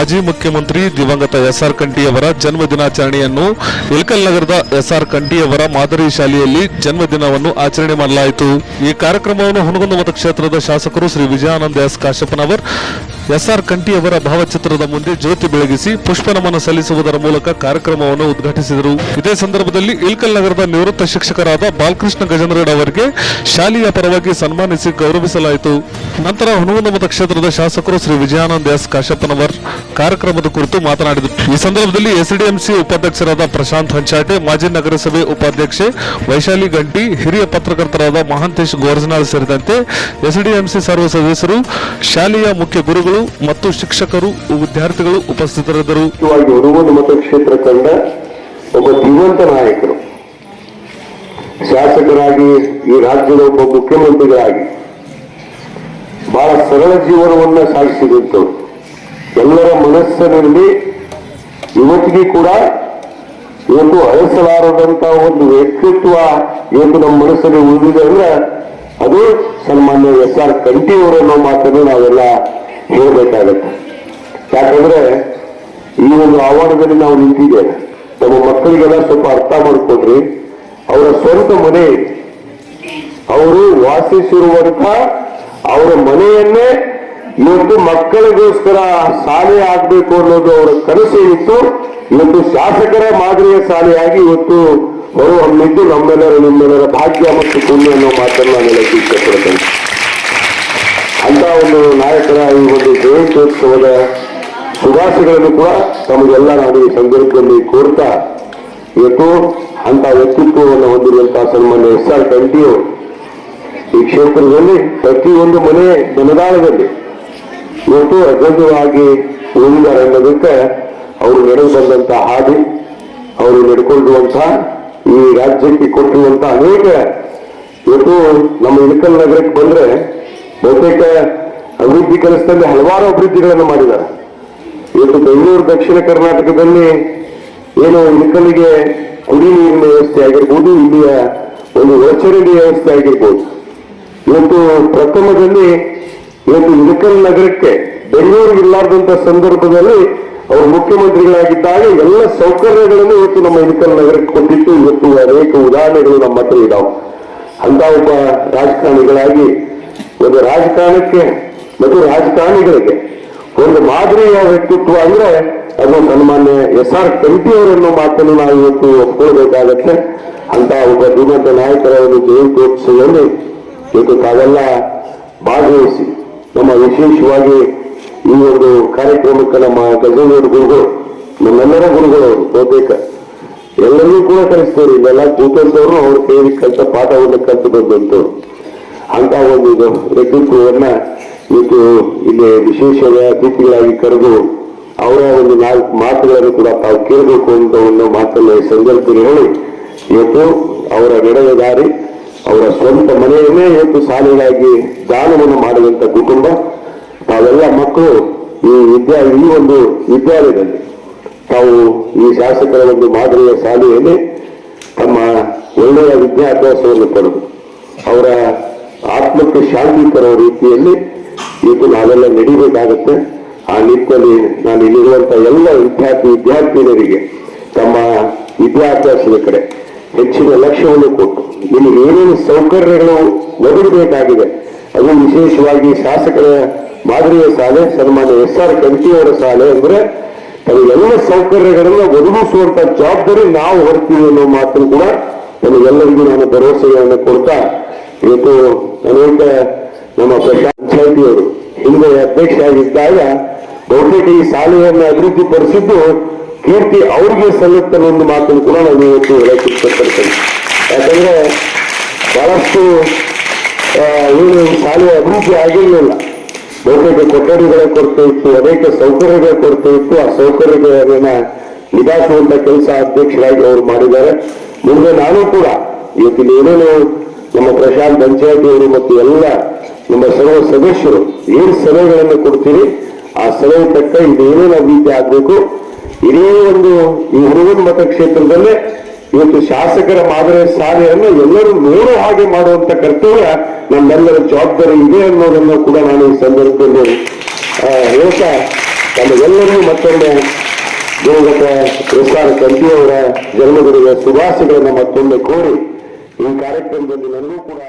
ಮಾಜಿ ಮುಖ್ಯಮಂತ್ರಿ ದಿವಂಗತ ಎಸ್ ಆರ್ ಕಂಠಿಯವರ ಜನ್ಮ ದಿನಾಚರಣೆಯನ್ನು ಇಲ್ಕಲ್ ನಗರದ ಎಸ್ ಆರ್ ಕಂಠಿಯವರ ಮಾದರಿ ಶಾಲೆಯಲ್ಲಿ ಜನ್ಮದಿನವನ್ನು ಆಚರಣೆ ಮಾಡಲಾಯಿತು. ಈ ಕಾರ್ಯಕ್ರಮವನ್ನು ಹುನಗುಂದ ಮತಕ್ಷೇತ್ರದ ಶಾಸಕರು Shri Vijayanand S Kashappanavar S R ಕಂಠಿಯವರ ಭಾವಚಿತ್ರದ ಮುಂದೆ ಜ್ಯೋತಿ ಬೆಳಗಿಸಿ ಪುಷ್ಪ ನಮನ ಸಲ್ಲಿಸುವುದರ ಮೂಲಕ ಕಾರ್ಯಕ್ರಮವನ್ನು ಉದ್ಘಾಟಿಸಿದರು. ಇದೇ ಸಂದರ್ಭದಲ್ಲಿ ಇಲ್ಕಲ್ ನಗರದ ನಿವೃತ್ತ ಶಿಕ್ಷಕರಾದ ಬಾಲಕೃಷ್ಣ ಗಜೇಂದ್ರಗೌಡ ಅವರಿಗೆ ಶಾಲೆಯ ಪರವಾಗಿ ಸನ್ಮಾನಿಸಿ ಗೌರವಿಸಲಾಯಿತು. ನಂತರ ಹುನಗುಂದ ಮತಕ್ಷೇತ್ರದ ಶಾಸಕರು ಶ್ರೀ ವಿಜಯಾನಂದ ಎಸ್ ಕಾಶಪ್ಪನವರ್ ಕಾರ್ಯಕ್ರಮದ ಕುರಿತು ಮಾತನಾಡಿದರು. ಈ ಸಂದರ್ಭದಲ್ಲಿ ಎಸ್ಡಿಎಂಸಿ ಉಪಾಧ್ಯಕ್ಷರಾದ ಪ್ರಶಾಂತ್ ಹಂಚಾಟೆ, ಮಾಜಿ ನಗರಸಭೆ ಉಪಾಧ್ಯಕ್ಷೆ ವೈಶಾಲಿ ಗಂಟಿ, ಹಿರಿಯ ಪತ್ರಕರ್ತರಾದ ಮಹಾಂತೇಶ್ ಗೋರ್ಜನಾಳ್ ಸೇರಿದಂತೆ ಎಸ್ಡಿಎಂಸಿ ಸರ್ವ ಸದಸ್ಯರು, ಶಾಲೆಯ ಮುಖ್ಯ ಗುರುಗಳು ಮತ್ತು ಶಿಕ್ಷಕರು, ವಿದ್ಯಾರ್ಥಿಗಳು ಉಪಸ್ಥಿತರಿದ್ದರು. ಮತಕ್ಷೇತ್ರ ಕಂಡ ಒಬ್ಬ ಜೀವಂತ ನಾಯಕರು. ಶಾಸಕರಾಗಿ ಈ ರಾಜ್ಯದ ಒಬ್ಬ ಮುಖ್ಯಮಂತ್ರಿಗಳಾಗಿ ಬಹಳ ಸರಳ ಜೀವನವನ್ನ ಸಾಗಿಸಿದಂಥವ್ರು ಎಲ್ಲರ ಮನಸ್ಸಿನಲ್ಲಿ ಇವತ್ತಿಗೆ ಕೂಡ ಒಂದು ಅಳಿಸಲಾರದಂತ ಒಂದು ವ್ಯಕ್ತಿತ್ವ ಎಂದು ನಮ್ಮ ಮನಸ್ಸಲ್ಲಿ ಉಳಿದಿದೆ ಅಂದ್ರೆ ಅದು ಸನ್ಮಾನ್ಯ ಎಸ್ ಆರ್ ಕಂಠಿಯವರು ಮಾತನ್ನು ನಾವೆಲ್ಲ ಹೇಳಬೇಕಾಗತ್ತೆ ಯಾಕಂದ್ರೆ ಈ ಒಂದು ಆವರಣದಲ್ಲಿ ನಾವು ನಿಂತಿದ್ದೇವೆ ನಮ್ಮ ಮಕ್ಕಳಿಗೆಲ್ಲ ಸ್ವಲ್ಪ ಅರ್ಥ ಮಾಡಿಕೊಡ್ರಿ ಅವರ ಸ್ವಂತ ಮನೆ. ಅವರು ವಾಸಿಸಿರುವಂತ ಅವರ ಮನೆಯನ್ನೇ ಇವತ್ತು ಮಕ್ಕಳಿಗೋಸ್ಕರ ಶಾಲೆ ಆಗ್ಬೇಕು ಅನ್ನೋದು ಅವರ ಕನಸು ಇತ್ತು. ಇವತ್ತು ಶಾಸಕರ ಮಾದರಿಯ ಶಾಲೆಯಾಗಿ ಇವತ್ತು ಹೊರಹೊಮ್ಮಿದ್ದು ನಮ್ಮೆಲ್ಲರ, ನಿಮ್ಮೆಲ್ಲರ ಭಾಗ್ಯ ಮತ್ತು ಪುಣ್ಯ ಅನ್ನೋ ಮಾತನ್ನು ನಾನು ಇಷ್ಟಪಡ್ತೇನೆ. ಅಂತ ಒಂದು ನಾಯಕರ ಈ ಒಂದು ಜಯಂತ್ಯೋತ್ಸವದ ಶುಭಾಶಯಗಳನ್ನು ಕೂಡ ತಮಗೆಲ್ಲ ನಾನು ಈ ಸಂದರ್ಭದಲ್ಲಿ ಕೋರ್ತಾ, ಇವತ್ತು ಅಂತ ವ್ಯಕ್ತಿತ್ವವನ್ನು ಹೊಂದಿರುವಂತಹ ಸನ್ಮಾನ್ಯ ಎಸ್ ಆರ್ ಕಂಟಿಯು ಈ ಕ್ಷೇತ್ರದಲ್ಲಿ, ಪ್ರತಿಯೊಂದು ಮನೆ ಜನದಾಳದಲ್ಲಿ ಇವತ್ತು ಅಗ್ರಜವಾಗಿ ಉಳಿದಾರೆ ಅನ್ನೋದಕ್ಕೆ ಅವರು ನಡೆದು ಬಂದಂತಹ ಹಾದಿ, ಅವರು ನಡ್ಕೊಂಡಿರುವಂತಹ ಈ ರಾಜ್ಯಕ್ಕೆ ಕೊಟ್ಟಿರುವಂತಹ ಅನೇಕ ಇವತ್ತು ನಮ್ಮ ಇಳಕಲ್ ನಗರಕ್ಕೆ ಬಂದ್ರೆ ಬಹುತೇಕ ಅಭಿವೃದ್ಧಿ ಕೆಲಸದಲ್ಲಿ ಹಲವಾರು ಅಭಿವೃದ್ಧಿಗಳನ್ನು ಮಾಡಿದ್ದಾರೆ. ಇವತ್ತು ಬೆಂಗಳೂರು, ದಕ್ಷಿಣ ಕರ್ನಾಟಕದಲ್ಲಿ ಏನು ಇಳಕಲ್ಲಿಗೆ ಕುಡಿ ನೀರಿನ ವ್ಯವಸ್ಥೆ ಆಗಿರ್ಬೋದು, ಇಲ್ಲಿಯ ಒಂದು ಒಳಚರಂಡಿ ವ್ಯವಸ್ಥೆ ಆಗಿರ್ಬೋದು. ಇವತ್ತು ಪ್ರಥಮದಲ್ಲಿ ಇವತ್ತು ಇಳಕಲ್ ನಗರಕ್ಕೆ ಬೆಂಗಳೂರಿಗೆ ಇಲ್ಲಾರ್ದಂತ ಸಂದರ್ಭದಲ್ಲಿ ಅವರು ಮುಖ್ಯಮಂತ್ರಿಗಳಾಗಿದ್ದಾಗ ಎಲ್ಲ ಸೌಕರ್ಯಗಳನ್ನು ಇವತ್ತು ನಮ್ಮ ಇಳಕಲ್ ನಗರಕ್ಕೆ ಕೊಟ್ಟಿತ್ತು. ಇವತ್ತು ಅನೇಕ ಉದಾಹರಣೆಗಳು ನಮ್ಮ ಹತ್ರ ಇದಾವೆ. ಅಂತ ಒಬ್ಬ ರಾಜಕಾರಣಿಗಳಾಗಿ, ಒಂದು ರಾಜಕಾರಣಕ್ಕೆ ಮತ್ತು ರಾಜಕಾರಣಿಗಳಿಗೆ ಒಂದು ಮಾದರಿಯ ವ್ಯಕ್ತಿತ್ವ ಅಂದ್ರೆ ಅದು ಸನ್ಮಾನ್ಯ ಎಸ್ ಆರ್ ಕಂಠಿಯವರನ್ನು ಮಾತನ್ನು ನಾವು ಇವತ್ತು ಒಪ್ಕೊಳ್ಬೇಕಾಗತ್ತೆ. ಅಂತ ಒಬ್ಬ ಧೀಮಂತ ನಾಯಕರ ಒಂದು ಜಯಂತ್ಯೋತ್ಸವದಲ್ಲಿ ಇವತ್ತು ತಾವೆಲ್ಲ ಭಾಗವಹಿಸಿ ನಮ್ಮ ವಿಶೇಷವಾಗಿ ಈ ಒಂದು ಕಾರ್ಯಕ್ರಮಕ್ಕೆ ನಮ್ಮ ಗಜೇಂದ್ರ ಗುರುಗಳು, ನಮ್ಮೆಲ್ಲರ ಗುರುಗಳು ಬಹುತೇಕ. ಎಲ್ಲರಿಗೂ ಕೂಡ ಕಲಿಸ್ತೇವೆ ಇಲ್ಲೆಲ್ಲ ಕೂತಂತವ್ರು ಅವ್ರ ಕೈಯಲ್ಲಿ ಕಲಿತ ಪಾಠವನ್ನು ಕಲಿತು ಬಂದಂತವ್ರು ಅಂತ ಒಂದು ಇದು ವ್ಯಕ್ತಿತ್ವವನ್ನ ಇವತ್ತು ಇಲ್ಲಿ ವಿಶೇಷ ಅತಿಥಿಗಳಾಗಿ ಕರೆದು ಅವರ ಒಂದು ನಾಲ್ಕು ಮಾತುಗಳನ್ನು ಕೂಡ ತಾವು ಕೇಳಬೇಕು ಅಂತ ಒಂದು ಮಾತನ್ನು ಸಂದರ್ಭದಲ್ಲಿ ಹೇಳಿ, ಇವತ್ತು ಅವರ ನಡೆದ ದಾರಿ ಅವರ ಸ್ವಂತ ಮನೆಯನ್ನೇ ಹೆಚ್ಚು ಶಾಲೆಗಾಗಿ ದಾನವನ್ನು ಮಾಡಿದಂತ ಕುಟುಂಬ, ತಾವೆಲ್ಲ ಮಕ್ಕಳು ಈ ವಿದ್ಯಾ, ಈ ಒಂದು ವಿದ್ಯಾಲಯದಲ್ಲಿ. ತಾವು ಈ ಶಾಸಕರ ಒಂದು ಮಾದರಿಯ ಶಾಲೆಯಲ್ಲಿ ತಮ್ಮ ಒಳ್ಳೆಯ ವಿದ್ಯಾಭ್ಯಾಸವನ್ನು ಪಡೆದು, ಅವರ ಆತ್ಮಕ್ಕೆ ಶಾಂತಿ ತರುವ ರೀತಿಯಲ್ಲಿ ಇದು ನಾವೆಲ್ಲ ನಡಿಬೇಕಾಗತ್ತೆ. ಆ ನಿಟ್ಟಿನಲ್ಲಿ ನಾನು ಇಲ್ಲಿರುವಂತಹ ಎಲ್ಲ ವಿದ್ಯಾರ್ಥಿ ವಿದ್ಯಾರ್ಥಿನಿಯರಿಗೆ ತಮ್ಮ ವಿದ್ಯಾಭ್ಯಾಸದ ಕಡೆ ಹೆಚ್ಚಿನ ಲಕ್ಷ್ಯವನ್ನು ಕೊಟ್ಟು ನಿಮಗೆ ಏನೇನು ಸೌಕರ್ಯಗಳು ಒದಗಬೇಕಾಗಿದೆ, ಅದು ವಿಶೇಷವಾಗಿ ಶಾಸಕರ ಮಾದರಿಯ ಶಾಲೆ, ಸನ್ಮಾನ್ಯ ಎಸ್ ಆರ್ ಕಂಠಿಯವರ ಶಾಲೆ ಅಂದ್ರೆ ಎಲ್ಲ ಸೌಕರ್ಯಗಳನ್ನು ಒದಗಿಸುವಂತಹ ಜವಾಬ್ದಾರಿ ನಾವು ಹೊರ್ತೀವಿ ಅನ್ನೋ ಮಾತನ್ನು ಕೂಡ ನಮಗೆಲ್ಲರಿಗೂ ನಾನು ಭರವಸೆಗಳನ್ನು ಕೊಡ್ತಾ, ಇವತ್ತು ಅನೇಕ ನಮ್ಮ ಪಂಚಾಯತಿಯವರು ಹಿಂದೆ ಅಧ್ಯಕ್ಷ ಆಗಿದ್ದಾಗ ಬಹುತೇಕ ಈ ಶಾಲೆಯನ್ನು ಅಭಿವೃದ್ಧಿ ಪಡಿಸಿದ್ದು ಕೀರ್ತಿ ಅವ್ರಿಗೆ ಸಲ್ಲುತ್ತೆ ಒಂದು ಮಾತನ್ನು ಕೂಡ ನಾನು ಇವತ್ತು ಹೇಳಕ್ಕೆ ಇಷ್ಟಪಡ್ತೇನೆ ಯಾಕಂದ್ರೆ ಬಹಳಷ್ಟು ಏನು ಶಾಲೆಯ ಅಭಿವೃದ್ಧಿ ಆಗಿರಲಿಲ್ಲ ಬಹುತೇಕ ಕೊಠಡಿಗಳ ಕೊರತೆ ಇತ್ತು, ಅನೇಕ ಸೌಕರ್ಯಗಳ ಕೊರತೆ ಇತ್ತು. ಆ ಸೌಕರ್ಯಗಳನ್ನ ನಿಭಾಯಿಸುವಂತ ಕೆಲಸ ಅಧ್ಯಕ್ಷರಾಗಿ ಅವರು ಮಾಡಿದ್ದಾರೆ. ಮುಂದೆ ನಾನು ಕೂಡ ಇವತ್ತಿನ ಏನೇನು ನಮ್ಮ ಪ್ರಶಾಂತ್ ಪಂಚಾಯತಿಯವರು ಮತ್ತು ಎಲ್ಲ ನಮ್ಮ ಸರ್ವ ಸದಸ್ಯರು ಏನ್ ಸಲಹೆಗಳನ್ನು ಕೊಡ್ತೀರಿ. ಆ ಸಲಹೆ ತಕ್ಕ ಇದು ಏನೇನು ಅಭಿವೃದ್ಧಿ ಆಗ್ಬೇಕು? ಇಡೀ ಒಂದು ಈ ಹುಡುಗನ ಮತಕ್ಷೇತ್ರದಲ್ಲೇ ಇವತ್ತು ಶಾಸಕರ ಮಾದರಿ ಶಾಲೆಯನ್ನು ಎಲ್ಲರೂ ನೋಡೋ ಹಾಗೆ ಮಾಡುವಂತ ಕರ್ತವ್ಯ ನಮ್ಮೆಲ್ಲರ ಜವಾಬ್ದಾರಿ ಇದೆ ಅನ್ನೋದನ್ನು ಕೂಡ ನಾನು ಈ ಸಂದರ್ಭದಲ್ಲಿ ಹೇಳ್ತಾ ತಮಗೆಲ್ಲರಿಗೂ ಮತ್ತೊಮ್ಮೆ ದಿವಂಗತ ಎಸ್ ಆರ್ ಕಂಠಿಯವರ ಜನ್ಮದಿನದ ಶುಭಾಶಯಗಳನ್ನು ಮತ್ತೊಮ್ಮೆ ಕೋರಿ ಈ ಕಾರ್ಯಕ್ರಮದಲ್ಲಿ ನನಗೂ ಕೂಡ